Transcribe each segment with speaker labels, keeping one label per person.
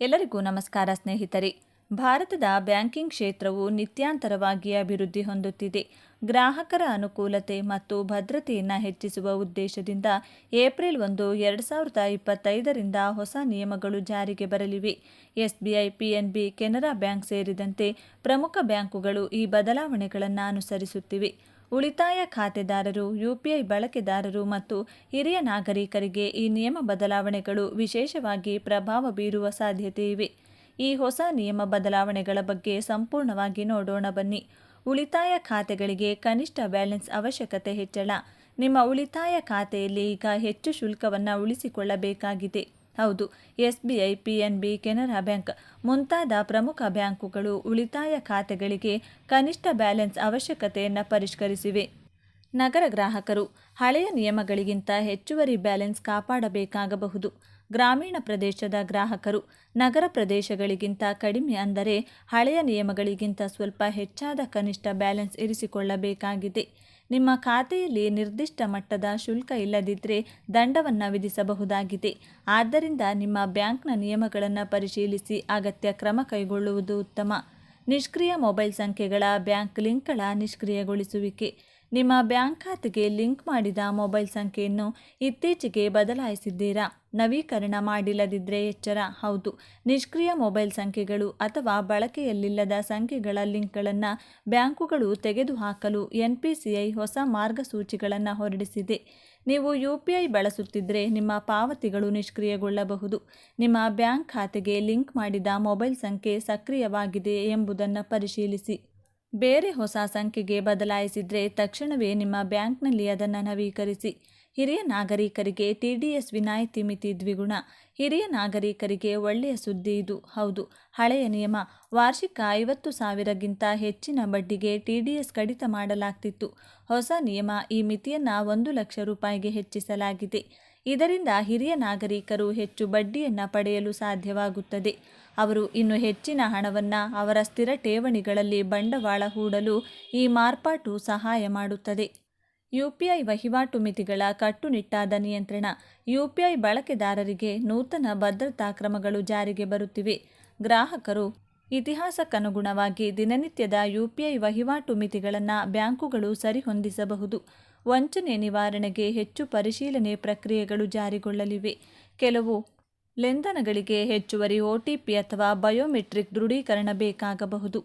Speaker 1: ಎಲ್ಲರಿಗೂ ನಮಸ್ಕಾರ ಸ್ನೇಹಿತರೆ. ಭಾರತದ ಬ್ಯಾಂಕಿಂಗ್ ಕ್ಷೇತ್ರವು ನಿತ್ಯಾಂತರವಾಗಿ ಅಭಿವೃದ್ಧಿ ಹೊಂದುತ್ತಿದೆ. ಗ್ರಾಹಕರ ಅನುಕೂಲತೆ ಮತ್ತು ಭದ್ರತೆಯನ್ನು ಹೆಚ್ಚಿಸುವ ಉದ್ದೇಶದಿಂದ ಏಪ್ರಿಲ್ ಒಂದು, ಎರಡು ಸಾವಿರದ ಇಪ್ಪತ್ತೈದರಿಂದ ಹೊಸ ನಿಯಮಗಳು ಜಾರಿಗೆ ಬರಲಿವೆ. ಎಸ್ಬಿಐ ಪಿಎನ್ಬಿ ಕೆನರಾ ಬ್ಯಾಂಕ್ ಸೇರಿದಂತೆ ಪ್ರಮುಖ ಬ್ಯಾಂಕುಗಳು ಈ ಬದಲಾವಣೆಗಳನ್ನು ಅನುಸರಿಸುತ್ತಿವೆ. ಉಳಿತಾಯ ಖಾತೆದಾರರು, ಯುಪಿಐ ಬಳಕೆದಾರರು ಮತ್ತು ಹಿರಿಯ ನಾಗರಿಕರಿಗೆ ಈ ನಿಯಮ ಬದಲಾವಣೆಗಳು ವಿಶೇಷವಾಗಿ ಪ್ರಭಾವ ಬೀರುವ ಸಾಧ್ಯತೆ ಇವೆ. ಈ ಹೊಸ ನಿಯಮ ಬದಲಾವಣೆಗಳ ಬಗ್ಗೆ ಸಂಪೂರ್ಣವಾಗಿ ನೋಡೋಣ ಬನ್ನಿ. ಉಳಿತಾಯ ಖಾತೆಗಳಿಗೆ ಕನಿಷ್ಠ ಬ್ಯಾಲೆನ್ಸ್ ಅವಶ್ಯಕತೆ ಹೆಚ್ಚಳ. ನಿಮ್ಮ ಉಳಿತಾಯ ಖಾತೆಯಲ್ಲಿ ಈಗ ಹೆಚ್ಚು ಶುಲ್ಕವನ್ನು ಉಳಿಸಿಕೊಳ್ಳಬೇಕಾಗಿದೆ. ಹೌದು. ಎಸ್ಬಿಐ ಪಿಎನ್ಬಿ ಕೆನರಾ ಬ್ಯಾಂಕ್ ಮುಂತಾದ ಪ್ರಮುಖ ಬ್ಯಾಂಕುಗಳು ಉಳಿತಾಯ ಖಾತೆಗಳಿಗೆ ಕನಿಷ್ಠ ಬ್ಯಾಲೆನ್ಸ್ ಅವಶ್ಯಕತೆಯನ್ನು ಪರಿಷ್ಕರಿಸಿವೆ. ನಗರ ಗ್ರಾಹಕರು ಹಳೆಯ ನಿಯಮಗಳಿಗಿಂತ ಹೆಚ್ಚುವರಿ ಬ್ಯಾಲೆನ್ಸ್ ಕಾಪಾಡಬೇಕಾಗಬಹುದು. ಗ್ರಾಮೀಣ ಪ್ರದೇಶದ ಗ್ರಾಹಕರು ನಗರ ಪ್ರದೇಶಗಳಿಗಿಂತ ಕಡಿಮೆ ಅಂದರೆ ಹಳೆಯ ನಿಯಮಗಳಿಗಿಂತ ಸ್ವಲ್ಪ ಹೆಚ್ಚಾದ ಕನಿಷ್ಠ ಬ್ಯಾಲೆನ್ಸ್ ಇರಿಸಿಕೊಳ್ಳಬೇಕಾಗಿದೆ. ನಿಮ್ಮ ಖಾತೆಯಲ್ಲಿ ನಿರ್ದಿಷ್ಟ ಮಟ್ಟದ ಶುಲ್ಕ ಇಲ್ಲದಿದ್ದರೆ ದಂಡವನ್ನು ವಿಧಿಸಬಹುದಾಗಿದೆ. ಆದ್ದರಿಂದ ನಿಮ್ಮ ಬ್ಯಾಂಕ್ನ ನಿಯಮಗಳನ್ನು ಪರಿಶೀಲಿಸಿ ಅಗತ್ಯ ಕ್ರಮ ಕೈಗೊಳ್ಳುವುದು ಉತ್ತಮ. ನಿಷ್ಕ್ರಿಯ ಮೊಬೈಲ್ ಸಂಖ್ಯೆಗಳ ಬ್ಯಾಂಕ್ ಲಿಂಕ್ಗಳ ನಿಷ್ಕ್ರಿಯಗೊಳಿಸುವಿಕೆ. ನಿಮ್ಮ ಬ್ಯಾಂಕ್ ಖಾತೆಗೆ ಲಿಂಕ್ ಮಾಡಿದ ಮೊಬೈಲ್ ಸಂಖ್ಯೆಯನ್ನು ಇತ್ತೀಚೆಗೆ ಬದಲಾಯಿಸಿದ್ದೀರಾ? ನವೀಕರಣ ಮಾಡಿಲ್ಲದಿದ್ದರೆ ಎಚ್ಚರ? ಹೌದು. ನಿಷ್ಕ್ರಿಯ ಮೊಬೈಲ್ ಸಂಖ್ಯೆಗಳು ಅಥವಾ ಬಳಕೆಯಲ್ಲಿಲ್ಲದ ಸಂಖ್ಯೆಗಳ ಲಿಂಕ್ಗಳನ್ನು ಬ್ಯಾಂಕುಗಳು ತೆಗೆದುಹಾಕಲು ಎನ್ ಪಿ ಸಿ ಐ ಹೊಸ ಮಾರ್ಗಸೂಚಿಗಳನ್ನು ಹೊರಡಿಸಿದೆ. ನೀವು ಯು ಪಿ ಐ ಬಳಸುತ್ತಿದ್ದರೆ ನಿಮ್ಮ ಪಾವತಿಗಳು ನಿಷ್ಕ್ರಿಯಗೊಳ್ಳಬಹುದು. ನಿಮ್ಮ ಬ್ಯಾಂಕ್ ಖಾತೆಗೆ ಲಿಂಕ್ ಮಾಡಿದ ಮೊಬೈಲ್ ಸಂಖ್ಯೆ ಸಕ್ರಿಯವಾಗಿದೆ ಎಂಬುದನ್ನು ಪರಿಶೀಲಿಸಿ. ಬೇರೆ ಹೊಸ ಸಂಖ್ಯೆಗೆ ಬದಲಾಯಿಸಿದರೆ ತಕ್ಷಣವೇ ನಿಮ್ಮ ಬ್ಯಾಂಕ್ನಲ್ಲಿ ಅದನ್ನು ನವೀಕರಿಸಿ. ಹಿರಿಯ ನಾಗರಿಕರಿಗೆ ಟಿ ಡಿ ಎಸ್ ವಿನಾಯಿತಿ ಮಿತಿ ದ್ವಿಗುಣ. ಹಿರಿಯ ನಾಗರಿಕರಿಗೆ ಒಳ್ಳೆಯ ಸುದ್ದಿ ಇದು. ಹೌದು, ಹಳೆಯ ನಿಯಮ. ವಾರ್ಷಿಕ ಐವತ್ತು ಸಾವಿರಗಿಂತ ಹೆಚ್ಚಿನ ಬಡ್ಡಿಗೆ ಟಿ ಡಿ ಎಸ್ ಕಡಿತ ಮಾಡಲಾಗ್ತಿತ್ತು. ಹೊಸ ನಿಯಮ ಈ ಮಿತಿಯನ್ನು ಒಂದು ಲಕ್ಷ ರೂಪಾಯಿಗೆ ಹೆಚ್ಚಿಸಲಾಗಿದೆ. ಇದರಿಂದ ಹಿರಿಯ ನಾಗರಿಕರು ಹೆಚ್ಚು ಬಡ್ಡಿಯನ್ನು ಪಡೆಯಲು ಸಾಧ್ಯವಾಗುತ್ತದೆ. ಅವರು ಇನ್ನು ಹೆಚ್ಚಿನ ಹಣವನ್ನು ಅವರ ಸ್ಥಿರ ಠೇವಣಿಗಳಲ್ಲಿ ಬಂಡವಾಳ ಹೂಡಲು ಈ ಮಾರ್ಪಾಟು ಸಹಾಯ ಮಾಡುತ್ತದೆ. ಯುಪಿಐ ವಹಿವಾಟು ಮಿತಿಗಳ ಕಟ್ಟುನಿಟ್ಟಾದ ನಿಯಂತ್ರಣ, ಯುಪಿಐ ಬಳಕೆದಾರರಿಗೆ ನೂತನ ಭದ್ರತಾ ಕ್ರಮಗಳು ಜಾರಿಗೆ ಬರುತ್ತಿವೆ. ಗ್ರಾಹಕರು ಇತಿಹಾಸಕ್ಕನುಗುಣವಾಗಿ ದಿನನಿತ್ಯದ ಯುಪಿಐ ವಹಿವಾಟು ಮಿತಿಗಳನ್ನು ಬ್ಯಾಂಕುಗಳು ಸರಿಹೊಂದಿಸಬಹುದು. ವಂಚನೆ ನಿವಾರಣೆಗೆ ಹೆಚ್ಚು ಪರಿಶೀಲನೆ ಪ್ರಕ್ರಿಯೆಗಳು ಜಾರಿಗೊಳ್ಳಲಿವೆ. ಕೆಲವು ಲೆಂದನಗಳಿಗೆ ಹೆಚ್ಚುವರಿ ಒಟಿಪಿ ಅಥವಾ ಬಯೋಮೆಟ್ರಿಕ್ ದೃಢೀಕರಣ ಬೇಕಾಗಬಹುದು.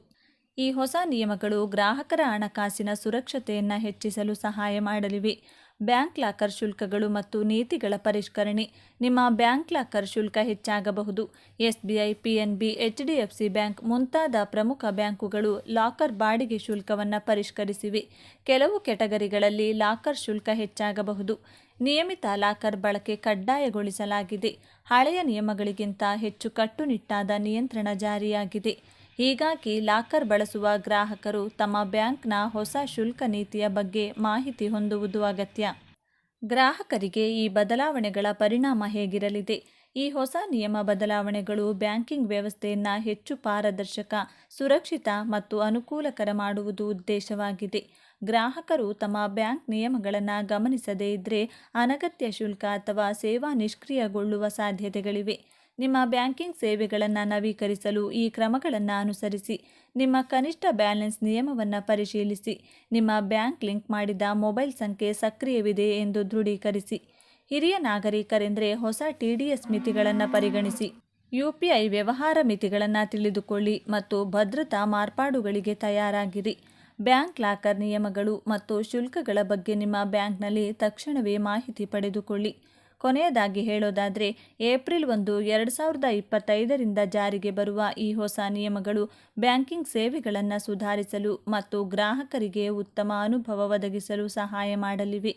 Speaker 1: ಈ ಹೊಸ ನಿಯಮಗಳು ಗ್ರಾಹಕರ ಹಣಕಾಸಿನ ಸುರಕ್ಷತೆಯನ್ನು ಹೆಚ್ಚಿಸಲು ಸಹಾಯ ಮಾಡಲಿವೆ. ಬ್ಯಾಂಕ್ ಲಾಕರ್ ಶುಲ್ಕಗಳು ಮತ್ತು ನೀತಿಗಳ ಪರಿಷ್ಕರಣೆ. ನಿಮ್ಮ ಬ್ಯಾಂಕ್ ಲಾಕರ್ ಶುಲ್ಕ ಹೆಚ್ಚಾಗಬಹುದು. ಎಸ್ಬಿಐ ಪಿಎನ್ಬಿ ಎಚ್ಡಿಎಫ್ಸಿ ಬ್ಯಾಂಕ್ ಮುಂತಾದ ಪ್ರಮುಖ ಬ್ಯಾಂಕುಗಳು ಲಾಕರ್ ಬಾಡಿಗೆ ಶುಲ್ಕವನ್ನು ಪರಿಷ್ಕರಿಸಿವೆ. ಕೆಲವು ಕೆಟಗರಿಗಳಲ್ಲಿ ಲಾಕರ್ ಶುಲ್ಕ ಹೆಚ್ಚಾಗಬಹುದು. ನಿಯಮಿತ ಲಾಕರ್ ಬಳಕೆ ಕಡ್ಡಾಯಗೊಳಿಸಲಾಗಿದೆ. ಹಳೆಯ ನಿಯಮಗಳಿಗಿಂತ ಹೆಚ್ಚು ಕಟ್ಟುನಿಟ್ಟಾದ ನಿಯಂತ್ರಣ ಜಾರಿಯಾಗಿದೆ. ಹೀಗಾಗಿ ಲಾಕರ್ ಬಳಸುವ ಗ್ರಾಹಕರು ತಮ್ಮ ಬ್ಯಾಂಕ್ನ ಹೊಸ ಶುಲ್ಕ ನೀತಿಯ ಬಗ್ಗೆ ಮಾಹಿತಿ ಹೊಂದುವುದು ಅಗತ್ಯ. ಗ್ರಾಹಕರಿಗೆ ಈ ಬದಲಾವಣೆಗಳ ಪರಿಣಾಮ ಹೇಗಿರಲಿದೆ? ಈ ಹೊಸ ನಿಯಮ ಬದಲಾವಣೆಗಳು ಬ್ಯಾಂಕಿಂಗ್ ವ್ಯವಸ್ಥೆಯನ್ನು ಹೆಚ್ಚು ಪಾರದರ್ಶಕ, ಸುರಕ್ಷಿತ ಮತ್ತು ಅನುಕೂಲಕರ ಮಾಡುವುದು ಉದ್ದೇಶವಾಗಿದೆ. ಗ್ರಾಹಕರು ತಮ್ಮ ಬ್ಯಾಂಕ್ ನಿಯಮಗಳನ್ನು ಗಮನಿಸದೇ ಇದ್ದರೆ ಅನಗತ್ಯ ಶುಲ್ಕ ಅಥವಾ ಸೇವಾ ನಿಷ್ಕ್ರಿಯಗೊಳ್ಳುವ ಸಾಧ್ಯತೆಗಳಿವೆ. ನಿಮ್ಮ ಬ್ಯಾಂಕಿಂಗ್ ಸೇವೆಗಳನ್ನು ನವೀಕರಿಸಲು ಈ ಕ್ರಮಗಳನ್ನು ಅನುಸರಿಸಿ. ನಿಮ್ಮ ಕನಿಷ್ಠ ಬ್ಯಾಲೆನ್ಸ್ ನಿಯಮವನ್ನು ಪರಿಶೀಲಿಸಿ. ನಿಮ್ಮ ಬ್ಯಾಂಕ್ ಲಿಂಕ್ ಮಾಡಿದ ಮೊಬೈಲ್ ಸಂಖ್ಯೆ ಸಕ್ರಿಯವಿದೆ ಎಂದು ದೃಢೀಕರಿಸಿ. ಹಿರಿಯ ನಾಗರಿಕರೆಂದರೆ ಹೊಸ ಟಿ ಡಿ ಎಸ್ ಮಿತಿಗಳನ್ನು ಪರಿಗಣಿಸಿ. ಯು ಪಿ ಐ ವ್ಯವಹಾರ ಮಿತಿಗಳನ್ನು ತಿಳಿದುಕೊಳ್ಳಿ ಮತ್ತು ಭದ್ರತಾ ಮಾರ್ಪಾಡುಗಳಿಗೆ ತಯಾರಾಗಿರಿ. ಬ್ಯಾಂಕ್ ಲಾಕರ್ ನಿಯಮಗಳು ಮತ್ತು ಶುಲ್ಕಗಳ ಬಗ್ಗೆ ನಿಮ್ಮ ಬ್ಯಾಂಕ್ನಲ್ಲಿ ತಕ್ಷಣವೇ ಮಾಹಿತಿ ಪಡೆದುಕೊಳ್ಳಿ. ಕೊನೆಯದಾಗಿ ಹೇಳೋದಾದರೆ, ಏಪ್ರಿಲ್ ಒಂದು, ಎರಡು ಸಾವಿರದ ಇಪ್ಪತ್ತೈದರಿಂದ ಜಾರಿಗೆ ಬರುವ ಈ ಹೊಸ ನಿಯಮಗಳು ಬ್ಯಾಂಕಿಂಗ್ ಸೇವೆಗಳನ್ನು ಸುಧಾರಿಸಲು ಮತ್ತು ಗ್ರಾಹಕರಿಗೆ ಉತ್ತಮ ಅನುಭವ ಒದಗಿಸಲು ಸಹಾಯ ಮಾಡಲಿವೆ.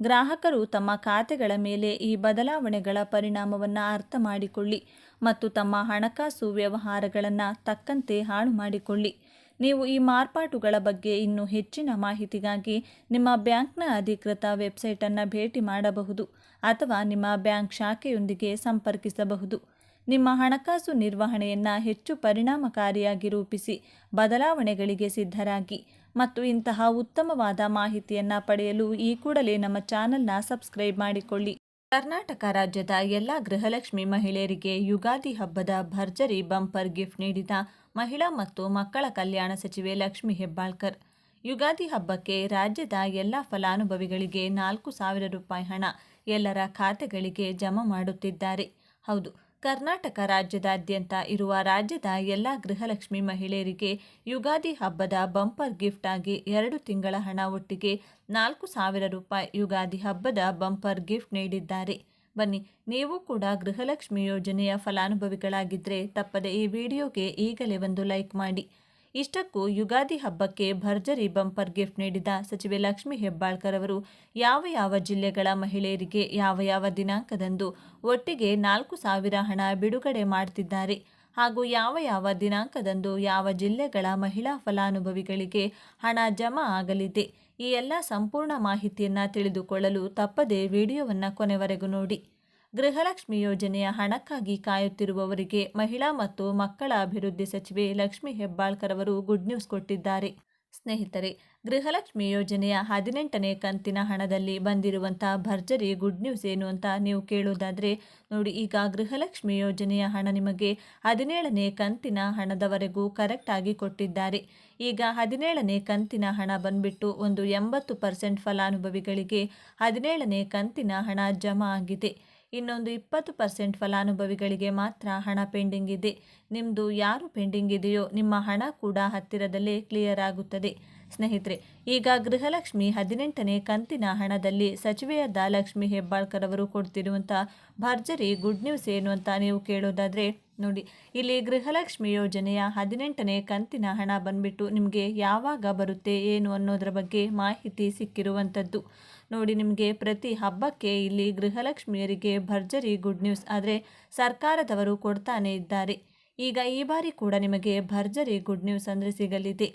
Speaker 1: ಗ್ರಾಹಕರು ತಮ್ಮ ಖಾತೆಗಳ ಮೇಲೆ ಈ ಬದಲಾವಣೆಗಳ ಪರಿಣಾಮವನ್ನು ಅರ್ಥ ಮಾಡಿಕೊಳ್ಳಿ ಮತ್ತು ತಮ್ಮ ಹಣಕಾಸು ವ್ಯವಹಾರಗಳನ್ನು ತಕ್ಕಂತೆ ಹಾಳು ಮಾಡಿಕೊಳ್ಳಿ. ನೀವು ಈ ಮಾರ್ಪಾಟುಗಳ ಬಗ್ಗೆ ಇನ್ನೂ ಹೆಚ್ಚಿನ ಮಾಹಿತಿಗಾಗಿ ನಿಮ್ಮ ಬ್ಯಾಂಕ್ನ ಅಧಿಕೃತ ವೆಬ್ಸೈಟನ್ನು ಭೇಟಿ ಮಾಡಬಹುದು ಅಥವಾ ನಿಮ್ಮ ಬ್ಯಾಂಕ್ ಶಾಖೆಯೊಂದಿಗೆ ಸಂಪರ್ಕಿಸಬಹುದು. ನಿಮ್ಮ ಹಣಕಾಸು ನಿರ್ವಹಣೆಯನ್ನು ಹೆಚ್ಚು ಪರಿಣಾಮಕಾರಿಯಾಗಿ ರೂಪಿಸಿ ಬದಲಾವಣೆಗಳಿಗೆ ಸಿದ್ಧರಾಗಿ ಮತ್ತು ಇಂತಹ ಉತ್ತಮವಾದ ಮಾಹಿತಿಯನ್ನು ಪಡೆಯಲು ಈ ಕೂಡಲೇ ನಮ್ಮ ಚಾನಲ್ನ ಸಬ್ಸ್ಕ್ರೈಬ್ ಮಾಡಿಕೊಳ್ಳಿ. ಕರ್ನಾಟಕ ರಾಜ್ಯದ ಎಲ್ಲ ಗೃಹಲಕ್ಷ್ಮಿ ಮಹಿಳೆಯರಿಗೆ ಯುಗಾದಿ ಹಬ್ಬದ ಭರ್ಜರಿ ಬಂಪರ್ ಗಿಫ್ಟ್ ನೀಡಿದ ಮಹಿಳಾ ಮತ್ತು ಮಕ್ಕಳ ಕಲ್ಯಾಣ ಸಚಿವೆ ಲಕ್ಷ್ಮಿ ಹೆಬ್ಬಾಳ್ಕರ್. ಯುಗಾದಿ ಹಬ್ಬಕ್ಕೆ ರಾಜ್ಯದ ಎಲ್ಲ ಫಲಾನುಭವಿಗಳಿಗೆ ನಾಲ್ಕು ಸಾವಿರ ರೂಪಾಯಿ ಹಣ ಎಲ್ಲರ ಖಾತೆಗಳಿಗೆ ಜಮಾ ಮಾಡುತ್ತಿದ್ದಾರೆ. ಹೌದು ಕರ್ನಾಟಕ ರಾಜ್ಯದಾದ್ಯಂತ ಇರುವ ರಾಜ್ಯದ ಎಲ್ಲ ಗೃಹಲಕ್ಷ್ಮಿ ಮಹಿಳೆಯರಿಗೆ ಯುಗಾದಿ ಹಬ್ಬದ ಬಂಪರ್ ಗಿಫ್ಟ್ ಆಗಿ ಎರಡು ತಿಂಗಳ ಹಣ ಒಟ್ಟಿಗೆ ನಾಲ್ಕು ಸಾವಿರ ರೂಪಾಯಿ ಯುಗಾದಿ ಹಬ್ಬದ ಬಂಪರ್ ಗಿಫ್ಟ್ ನೀಡಿದ್ದಾರೆ. ಬನ್ನಿ, ನೀವು ಕೂಡ ಗೃಹಲಕ್ಷ್ಮಿ ಯೋಜನೆಯ ಫಲಾನುಭವಿಗಳಾಗಿದ್ದರೆ ತಪ್ಪದೆ ಈ ವಿಡಿಯೋಗೆ ಈಗಲೇ ಒಂದು ಲೈಕ್ ಮಾಡಿ. ಇಷ್ಟಕ್ಕೂ ಯುಗಾದಿ ಹಬ್ಬಕ್ಕೆ ಭರ್ಜರಿ ಬಂಪರ್ ಗಿಫ್ಟ್ ನೀಡಿದ ಸಚಿವೆ ಲಕ್ಷ್ಮಿ ಹೆಬ್ಬಾಳ್ಕರ್ ಅವರು, ಯಾವ ಯಾವ ಜಿಲ್ಲೆಗಳ ಮಹಿಳೆಯರಿಗೆ ಯಾವ ಯಾವ ದಿನಾಂಕದಂದು ಒಟ್ಟಿಗೆ ನಾಲ್ಕು ಸಾವಿರ ಹಣ ಬಿಡುಗಡೆ ಮಾಡ್ತಿದ್ದಾರೆ ಹಾಗೂ ಯಾವ ಯಾವ ದಿನಾಂಕದಂದು ಯಾವ ಜಿಲ್ಲೆಗಳ ಮಹಿಳಾ ಫಲಾನುಭವಿಗಳಿಗೆ ಹಣ ಜಮಾ ಆಗಲಿದೆ, ಈ ಎಲ್ಲ ಸಂಪೂರ್ಣ ಮಾಹಿತಿಯನ್ನು ತಿಳಿದುಕೊಳ್ಳಲು ತಪ್ಪದೇ ವಿಡಿಯೋವನ್ನು ಕೊನೆವರೆಗೂ ನೋಡಿ. ಗೃಹಲಕ್ಷ್ಮಿ ಯೋಜನೆಯ ಹಣಕ್ಕಾಗಿ ಕಾಯುತ್ತಿರುವವರಿಗೆ ಮಹಿಳಾ ಮತ್ತು ಮಕ್ಕಳ ಅಭಿವೃದ್ಧಿ ಸಚಿವೆ ಲಕ್ಷ್ಮಿ ಹೆಬ್ಬಾಳ್ಕರ್ ಅವರು ಗುಡ್ ನ್ಯೂಸ್ ಕೊಟ್ಟಿದ್ದಾರೆ. ಸ್ನೇಹಿತರೆ, ಗೃಹಲಕ್ಷ್ಮಿ ಯೋಜನೆಯ ಹದಿನೆಂಟನೇ ಕಂತಿನ ಹಣದಲ್ಲಿ ಬಂದಿರುವಂಥ ಭರ್ಜರಿ ಗುಡ್ ನ್ಯೂಸ್ ಏನು ಅಂತ ನೀವು ಕೇಳೋದಾದರೆ, ನೋಡಿ ಈಗ ಗೃಹಲಕ್ಷ್ಮಿ ಯೋಜನೆಯ ಹಣ ನಿಮಗೆ ಹದಿನೇಳನೇ ಕಂತಿನ ಹಣದವರೆಗೂ ಕರೆಕ್ಟಾಗಿ ಕೊಟ್ಟಿದ್ದಾರೆ. ಈಗ ಹದಿನೇಳನೇ ಕಂತಿನ ಹಣ ಬಂದ್ಬಿಟ್ಟು ಒಂದು ಎಂಬತ್ತು ಪರ್ಸೆಂಟ್ ಫಲಾನುಭವಿಗಳಿಗೆ ಹದಿನೇಳನೇ ಕಂತಿನ ಹಣ ಜಮಾ ಆಗಿದೆ. ಇನ್ನೊಂದು ಇಪ್ಪತ್ತು ಪರ್ಸೆಂಟ್ ಫಲಾನುಭವಿಗಳಿಗೆ ಮಾತ್ರ ಹಣ ಪೆಂಡಿಂಗ್ ಇದೆ. ನಿಮ್ಮದು ಯಾರು ಪೆಂಡಿಂಗ್ ಇದೆಯೋ ನಿಮ್ಮ ಹಣ ಕೂಡ ಹತ್ತಿರದಲ್ಲೇ ಕ್ಲಿಯರ್ ಆಗುತ್ತದೆ. ಸ್ನೇಹಿತರೆ, ಈಗ ಗೃಹಲಕ್ಷ್ಮಿ ಹದಿನೆಂಟನೇ ಕಂತಿನ ಹಣದಲ್ಲಿ ಸಚಿವೆಯಾದ ಲಕ್ಷ್ಮಿ ಹೆಬ್ಬಾಳ್ಕರ್ ಅವರು ಕೊಡ್ತಿರುವಂಥ ಭರ್ಜರಿ ಗುಡ್ ನ್ಯೂಸ್ ಏನು ಅಂತ ನೀವು ಕೇಳೋದಾದರೆ, ನೋಡಿ, ಇಲ್ಲಿ ಗೃಹಲಕ್ಷ್ಮಿ ಯೋಜನೆಯ ಹದಿನೆಂಟನೇ ಕಂತಿನ ಹಣ ಬಂದ್ಬಿಟ್ಟು ನಿಮಗೆ ಯಾವಾಗ ಬರುತ್ತೆ, ಏನು ಅನ್ನೋದರ ಬಗ್ಗೆ ಮಾಹಿತಿ ಸಿಕ್ಕಿರುವಂಥದ್ದು. ನೋಡಿ, ನಿಮಗೆ ಪ್ರತಿ ಹಬ್ಬಕ್ಕೆ ಇಲ್ಲಿ ಗೃಹಲಕ್ಷ್ಮಿಯರಿಗೆ ಭರ್ಜರಿ ಗುಡ್ ನ್ಯೂಸ್ ಆದರೆ ಸರ್ಕಾರದವರು ಕೊಡ್ತಾನೆ ಇದ್ದಾರೆ. ಈಗ ಈ ಬಾರಿ ಕೂಡ ನಿಮಗೆ ಭರ್ಜರಿ ಗುಡ್ ನ್ಯೂಸ್ ಅಂದರೆ ಸಿಗಲಿದೆ.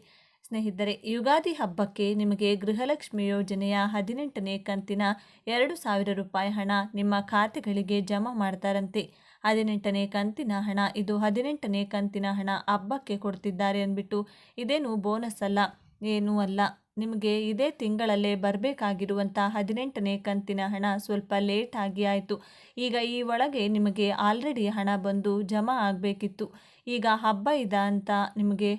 Speaker 1: ಸ್ನೇಹಿತರೆ, ಯುಗಾದಿ ಹಬ್ಬಕ್ಕೆ ನಿಮಗೆ ಗೃಹಲಕ್ಷ್ಮಿ ಯೋಜನೆಯ ಹದಿನೆಂಟನೇ ಕಂತಿನ ಎರಡು ಸಾವಿರ ರೂಪಾಯಿ ಹಣ ನಿಮ್ಮ ಖಾತೆಗಳಿಗೆ ಜಮಾ ಮಾಡ್ತಾರಂತೆ. ಹದಿನೆಂಟನೇ ಕಂತಿನ ಹಣ ಇದು ಹದಿನೆಂಟನೇ ಕಂತಿನ ಹಣ ಹಬ್ಬಕ್ಕೆ ಕೊಡ್ತಿದ್ದಾರೆ ಅಂದ್ಬಿಟ್ಟು ಇದೇನು ಬೋನಸ್ ಅಲ್ಲ, ಏನೂ ಅಲ್ಲ. ನಿಮಗೆ ಇದೇ ತಿಂಗಳಲ್ಲೇ ಬರಬೇಕಾಗಿರುವಂಥ ಹದಿನೆಂಟನೇ ಕಂತಿನ ಹಣ ಸ್ವಲ್ಪ ಲೇಟ್ ಆಗಿ ಆಯಿತು. ಈಗ ಈ ಒಳಗೆ ನಿಮಗೆ ಆಲ್ರೆಡಿ ಹಣ ಬಂದು ಜಮಾ ಆಗಬೇಕಿತ್ತು. ಈಗ ಹಬ್ಬ ಇದ ಅಂತ ನಿಮಗೆ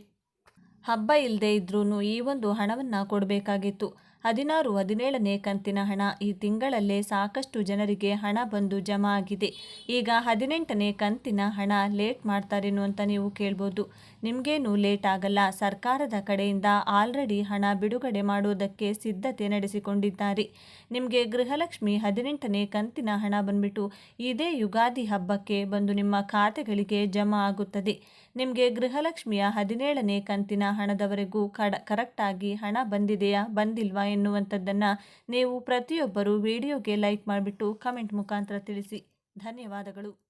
Speaker 1: ಹಬ್ಬ ಇಲ್ಲದೆ ಇದ್ರೂ ಈ ಒಂದು ಹಣವನ್ನು ಕೊಡಬೇಕಾಗಿತ್ತು. ಹದಿನಾರು ಹದಿನೇಳನೇ ಕಂತಿನ ಹಣ ಈ ತಿಂಗಳಲ್ಲೇ ಸಾಕಷ್ಟು ಜನರಿಗೆ ಹಣ ಬಂದು ಜಮಾ ಆಗಿದೆ. ಈಗ ಹದಿನೆಂಟನೇ ಕಂತಿನ ಹಣ ಲೇಟ್ ಮಾಡ್ತಾರೇನು ಅಂತ ನೀವು ಕೇಳ್ಬೋದು. ನಿಮಗೇನು ಲೇಟ್ ಆಗಲ್ಲ. ಸರ್ಕಾರದ ಕಡೆಯಿಂದ ಆಲ್ರೆಡಿ ಹಣ ಬಿಡುಗಡೆ ಮಾಡುವುದಕ್ಕೆ ಸಿದ್ಧತೆ ನಡೆಸಿಕೊಂಡಿದ್ದಾರೆ. ನಿಮಗೆ ಗೃಹಲಕ್ಷ್ಮಿ ಹದಿನೆಂಟನೇ ಕಂತಿನ ಹಣ ಬಂದ್ಬಿಟ್ಟು ಇದೇ ಯುಗಾದಿ ಹಬ್ಬಕ್ಕೆ ಬಂದು ನಿಮ್ಮ ಖಾತೆಗಳಿಗೆ ಜಮಾ ಆಗುತ್ತದೆ. ನಿಮಗೆ ಗೃಹಲಕ್ಷ್ಮಿಯ ಹದಿನೇಳನೇ ಕಂತಿನ ಹಣದವರೆಗೂ ಕಡ, ಕರೆಕ್ಟಾಗಿ ಹಣ ಬಂದಿದೆಯಾ? ಬಂದಿಲ್ವಾ ಎನ್ನುವಂಥದ್ದನ್ನು ನೀವು ಪ್ರತಿಯೊಬ್ಬರು ವಿಡಿಯೋಗೆ ಲೈಕ್ ಮಾಡಿಬಿಟ್ಟು ಕಮೆಂಟ್ ಮುಖಾಂತರ ತಿಳಿಸಿ. ಧನ್ಯವಾದಗಳು.